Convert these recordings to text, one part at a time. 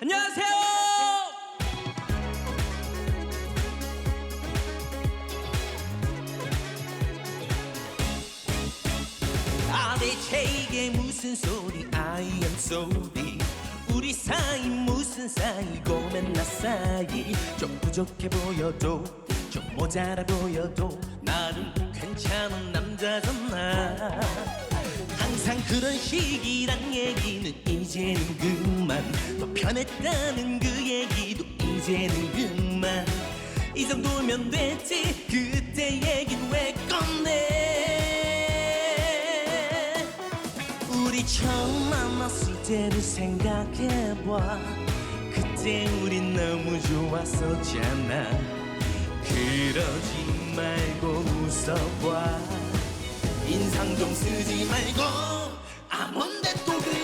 안녕하세요. 아 대체 이게 무슨 소리? I am sorry. 우리 사이 무슨 사이고? 맨날 사이 좀 부족해 보여도 좀 모자라 보여도 나는 괜찮은 남자잖아 항상 그런 식이란 얘기는 이제는 그만. 또 편했다는 그 얘기도 이제는 그만. 이 정도면 됐지. 그때 얘긴 왜 꺼내? 우리 처음 만났을 때를 생각해봐. 그때 우린 너무 좋았었잖아. 그러지 말고 웃어봐 인상 좀 쓰지 말고 아몬데 또 그래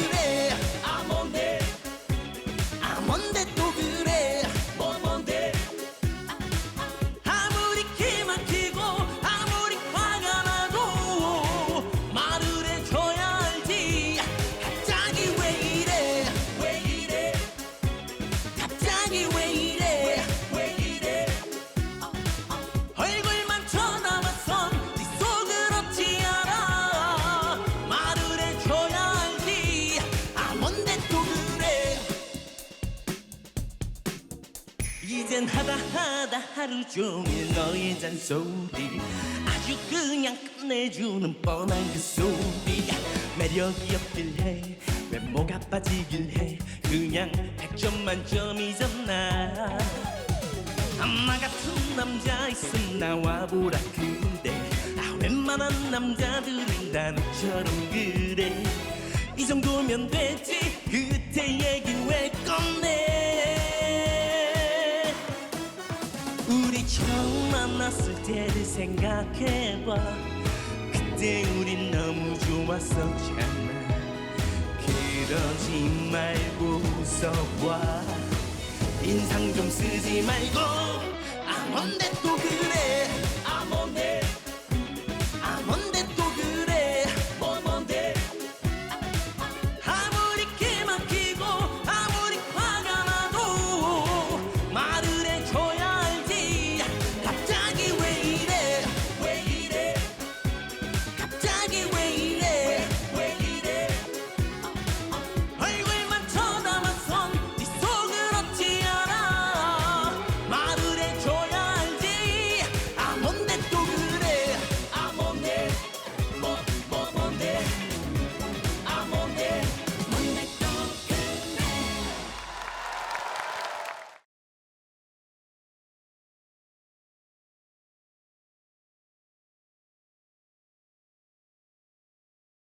이젠 하다 하다 하루 종일 너의 잔소리. 아주 그냥 끝내주는 뻔한 그 소리 매력이 없길 해. 외모가 빠지길 해. 그냥 100점 만점이잖아 엄마 같은 남자 있음 나와보라 그래 아 웬만한 남자들은 다 너처럼 그래. 이 정도면 됐지. 그때 얘 처음 만났을 때를 생각해봐. 그때 우린 너무 좋았었잖아. 그러지 말고 웃어봐. 인상 좀 쓰지 말고. 아 뭔데 또 그래